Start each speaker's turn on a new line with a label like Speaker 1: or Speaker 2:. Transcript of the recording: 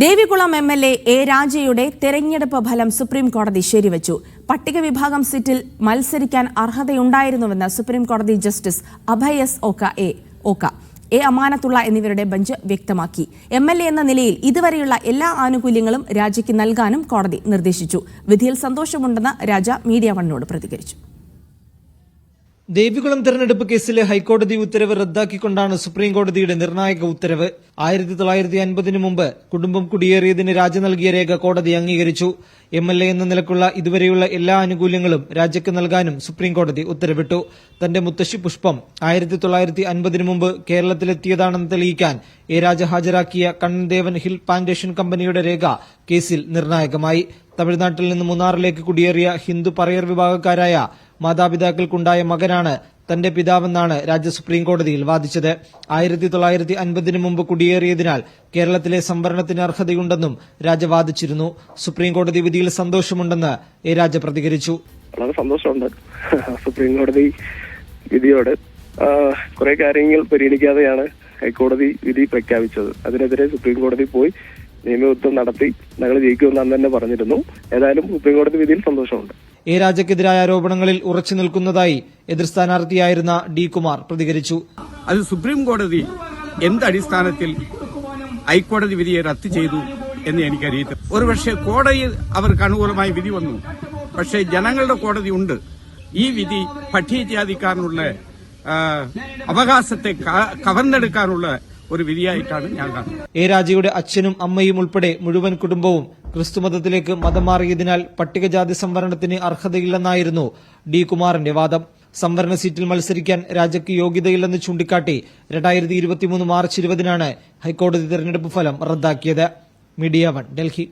Speaker 1: Devikulam M L A A രാജയുടെ തെരഞ്ഞെടുപ്പ് ഫലം supreme കോടതി ശരിവച്ചു. പട്ടിക വിഭാഗം സീറ്റിൽ മത്സരിക്കാൻ അർഹതയുണ്ടായിരുന്നുവെന്ന് സുപ്രീം കോടതി justice Abhay S Oka A Oka A Amanullah എന്നിവരുടെ ബെഞ്ച് വ്യക്തമാക്കി. എം എൽ എ എന്ന നിലയിൽ ഇതുവരെയുള്ള എല്ലാ ആനുകൂല്യങ്ങളും രാജയ്ക്ക് നൽകാനും കോടതി നിർദ്ദേശിച്ചു. വിധിയിൽ സന്തോഷമുണ്ടെന്ന് രാജ മീഡിയ വണ്ണിനോട് പ്രതികരിച്ചു.
Speaker 2: ദേവികുളം തെരഞ്ഞെടുപ്പ് കേസിലെ ഹൈക്കോടതി ഉത്തരവ് റദ്ദാക്കിക്കൊണ്ടാണ് സുപ്രീംകോടതിയുടെ നിർണായക ഉത്തരവ്. ആയിരത്തി തൊള്ളായിരത്തി അൻപതിനു മുമ്പ് കുടുംബം കുടിയേറിയതിന് രാജ നൽകിയ രേഖ കോടതി അംഗീകരിച്ചു. എം എൽ എ എന്ന നിലക്കുള്ള ഇതുവരെയുള്ള എല്ലാ ആനുകൂല്യങ്ങളും രാജ്യക്ക് നൽകാനും സുപ്രീംകോടതി ഉത്തരവിട്ടു. തന്റെ മുത്തശ്ശി പുഷ്പം ആയിരത്തി തൊള്ളായിരത്തി അൻപതിനു മുമ്പ് കേരളത്തിലെത്തിയതാണെന്ന് തെളിയിക്കാൻ എ രാജ ഹാജരാക്കിയ കണ്ണൻദേവൻ ഹിൽ പ്ലാന്റേഷൻ കമ്പനിയുടെ രേഖ കേസിൽ നിർണായകമായി. തമിഴ്നാട്ടിൽ നിന്ന് മൂന്നാറിലേക്ക് കുടിയേറിയ ഹിന്ദു പറയർ വിഭാഗക്കാരായ മാതാപിതാക്കൾക്കുണ്ടായ മകനാണ് തന്റെ പിതാവെന്നാണ് രാജ്യ സുപ്രീം കോടതിയിൽ വാദിച്ചത്. ആയിരത്തി തൊള്ളായിരത്തി അൻപതിനു മുമ്പ് കുടിയേറിയതിനാൽ കേരളത്തിലെ സംവരണത്തിന് അർഹതയുണ്ടെന്നും രാജ വാദിച്ചിരുന്നു. സുപ്രീം കോടതി വിധിയിൽ സന്തോഷമുണ്ടെന്ന് എ രാജ പ്രതികരിച്ചു.
Speaker 3: വളരെ സന്തോഷമുണ്ട്. സുപ്രീം കോടതി വിധിയോട് കുറെ കാര്യങ്ങൾ പരിഗണിക്കാതെയാണ് ഹൈക്കോടതി വിധി പ്രഖ്യാപിച്ചത്. അതിനെതിരെ സുപ്രീം കോടതി പോയി നിയമയുദ്ധം നടത്തി ഞങ്ങൾ ജയിക്കുമെന്ന് അന്ന് തന്നെ പറഞ്ഞിരുന്നു. ഏതായാലും സുപ്രീംകോടതി വിധിയിൽ സന്തോഷമുണ്ട്.
Speaker 2: എ രാജക്കെതിരായ ആരോപണങ്ങളിൽ ഉറച്ചു നിൽക്കുന്നതായി എതിർ സ്ഥാനാർത്ഥിയായിരുന്ന ഡി കുമാർ പ്രതികരിച്ചു.
Speaker 4: അത് സുപ്രീം കോടതി എന്തടിസ്ഥാനത്തിൽ ഹൈക്കോടതി വിധിയെ റദ്ദ് ചെയ്തു എന്ന് എനിക്കറിയത്തില്ല. ഒരുപക്ഷെ കോടതി അവർക്ക് അനുകൂലമായി വിധി വന്നു. പക്ഷേ ജനങ്ങളുടെ കോടതി ഉണ്ട്. ഈ വിധി പട്ടികജാതിക്കാരനുള്ള അവകാശത്തെ കവർന്നെടുക്കാനുള്ള ഒരു വിധിയായിട്ടാണ് ഞാൻ കാണുന്നത്.
Speaker 2: എ രാജയുടെ അച്ഛനും അമ്മയും ഉൾപ്പെടെ മുഴുവൻ കുടുംബവും ക്രിസ്തുമതത്തിലേക്ക് മതം മാറിയതിനാൽ പട്ടികജാതി സംവരണത്തിന് അർഹതയില്ലെന്നായിരുന്നു ഡി കുമാറിന്റെ വാദം. സംവരണ സീറ്റിൽ മത്സരിക്കാൻ രാജയ്ക്ക് യോഗ്യതയില്ലെന്ന് ചൂണ്ടിക്കാട്ടി രണ്ടായിരത്തി ഇരുപത്തിമൂന്ന് മാർച്ച് ഇരുപതിനാണ് ഹൈക്കോടതി തെരഞ്ഞെടുപ്പ് ഫലം റദ്ദാക്കിയത്. Media one Delhi.